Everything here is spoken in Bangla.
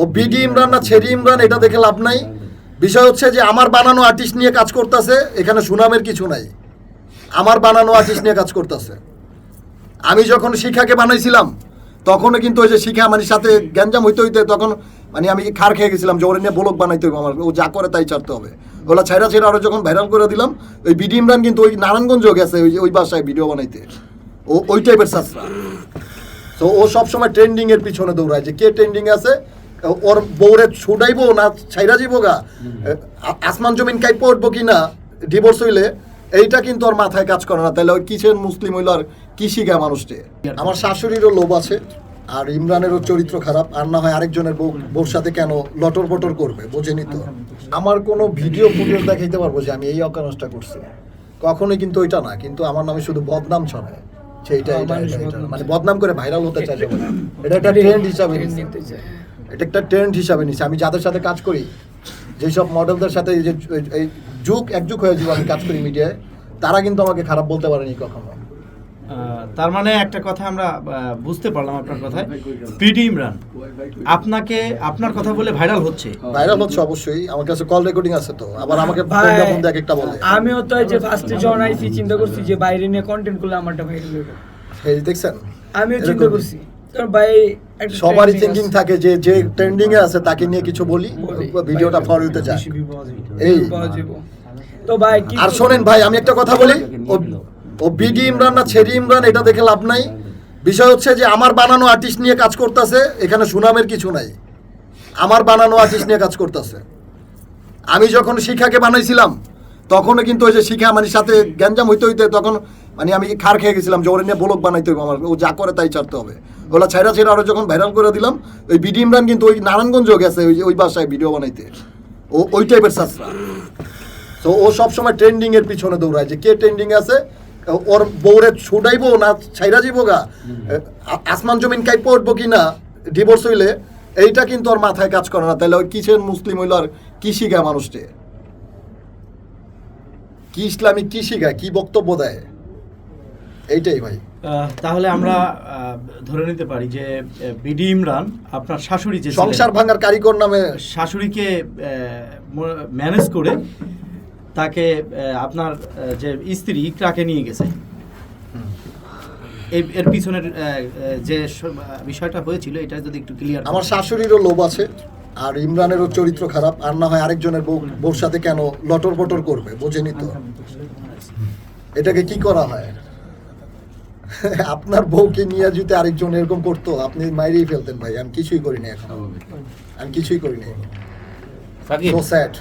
ও বিডি ইমরান না ছেড়ি ইমরান, এটা দেখে লাভ নাই। বিষয় হচ্ছে যে আমার বানানো আর্টিস্ট নিয়ে কাজ করতেছে, এখানে সুনামের কিছু নাই। আমার বানানো আর্টিস্ট নিয়ে কাজ করতেছে। আমি যখন শিখাকে বানাইছিলাম, তখনও কিন্তু ওই যে শিখা মানে সাথে গ্যাঞ্জাম হইতে হইতে তখন মানে আমি খার খেয়ে গেছিলাম, যে ওরে নিয়ে ব্লক বানাইতে হবে আমার, ও যা করে তাই ছাড়তে হবে। ওগুলা ছাইরা ছেড়ে আরও যখন ভাইরাল করে দিলাম, ওই বিডি ইমরান কিন্তু ওই নারায়ণগঞ্জও গেছে, ওই ওই বাসায় ভিডিও বানাইতে। ও ওই টাইপের সাসরা। তো ও সবসময় ট্রেন্ডিংয়ের পিছনে দৌড়ায় যে কে ট্রেন্ডিং আছে ওর বউরে ছুটাইবো না ছাইরা যাব গা আসমান জমিন কাইপো উঠবো কি না? ডিভোর্স হইলে এইটা কিন্তু ওর মাথায় কাজ করে না। তাহলে ওই কিসের মুসলিম হইল আর কি শিখা মানুষটি? আমার শাশুড়িরও লোভ আছে আর ইমরানেরও চরিত্র খারাপ। আর না হয় আরেকজনের বউ বউর সাথে কেন লটর বটর করবে? বোঝেনি তো আমার কোনো ভিডিও ফুটেজ দেখাইতে পারব যে আমি এই অকারণটা করছি। কখনোই কিন্তু ওইটা না কিন্তু আমার নামে শুধু বদনাম ছড়ায়। সেইটা। মানে বদনাম করে ভাইরাল হতে চাই এটা একটা ট্রেন্ড হিসাবে। এটা একটা ট্রেন্ড হিসাবে নিচ্ছে আমি যাদের সাথে কাজ করি যেসব মডেলদের সাথে এই যে এই যুগ এক যুগ হয়ে যাবে আমি কাজ করি মিডিয়ায় তারা কিন্তু আমাকে খারাপ বলতে পারেনি কখনো। তার মানে একটা কথা আমরা বুঝতে পারলাম আপনার কথায়। পিডি ইমরান আপনাকে আপনার কথা বলে ভাইরাল হচ্ছে। ভাইরাল হচ্ছে অবশ্যই। আমার কাছে কল রেকর্ডিং আছে তো। আবার আমাকে ফোন এক একটা বলে। আমিও তো এই যে ফার্স্টে যখন আইসি চিন্তা করছি যে বাইরে নিয়ে কন্টেন্ট করলে আমারটা ভাইরাল হবে এই দেখছেন? আমিও চিন্তা করছি। সবারই থিঙ্কিং থাকে যে যে ট্রেন্ডিং এ আছে তাকে নিয়ে কিছু বলি। ভিডিওটা ফর হইতে যায়। এই। তো ভাই আর শোনেন ভাই আমি একটা কথা বলি। ও- বিডি ইমরান না ছেড়ি ইমরান এটা দেখে লাভ নাই। বিষয় হচ্ছে যে আমার বানানো আর্টিস্ট নিয়ে কাজ করতেছে এখানে সুনামের কিছু নাই। আমার বানানো আর্টিস্ট নিয়ে কাজ করতেছে। আমি যখন শিখাকে বানাইছিলাম তখনও কিন্তু ওই যে শিখা মানে সাথে গ্যাঞ্জাম হইতে হইতে তখন মানে আমি খার খেয়ে গেছিলাম, যে ওরে নিয়ে ব্লক বানাইতে হবে আমার, ও যা করে তাই ছাড়তে হবে। ওগুলা ছাইরা ছেড়ে আরও যখন ভাইরাল করে দিলাম, ওই বিডি ইমরান কিন্তু ওই নারায়ণগঞ্জও গেছে, ওই ওই বাসায় ভিডিও বানাইতে। ও, ওই টাইপের সাসরা। তো ও সবসময় ট্রেন্ডিং এর পিছনে দৌড়ায়, যে কে ট্রেন্ডিং আছে, ওর বউরে ছুটাইবো না ছাইরা যাব গা? আসমান জমিন কাইপো উঠবো কি না ডিভোর্স হইলে, এইটা কিন্তু ওর মাথায় কাজ করে না। তাহলে ওই কিসের মুসলিম হইল আর কি শিখা মানুষটি? কি ইসলামিক কি শিখায়? কি বক্তব্য দেয়? এইটাই ভাই। তাহলে আমরা ধরে নিতে পারি যে বিডি ইমরান আপনার শাশুড়ি যে সংসার ভাঙার কারিগর নামে শাশুড়িকে ম্যানেজ করে তাকে আপনার যে স্ত্রী ইকরাকে নিয়ে গেছে। এর পিছনের যে বিষয়টা হয়েছিল এটা যদি একটু ক্লিয়ার আমার শাশুড়িরও লোভ আছে আর ইমরানেরও চরিত্র খারাপ আর না হয় আরেকজনের বউ বউর সাথে কেন লটর বটর করবে বোঝেনি তো। এটাকে কি করা হয়? আপনার বউকে নিয়ে যদি আরেকজন এরকম করতো আপনি মাইরেই ফেলতেন ভাই। আমি কিছুই করিনি এখন। আমি কিছুই করিনি সো স্যাড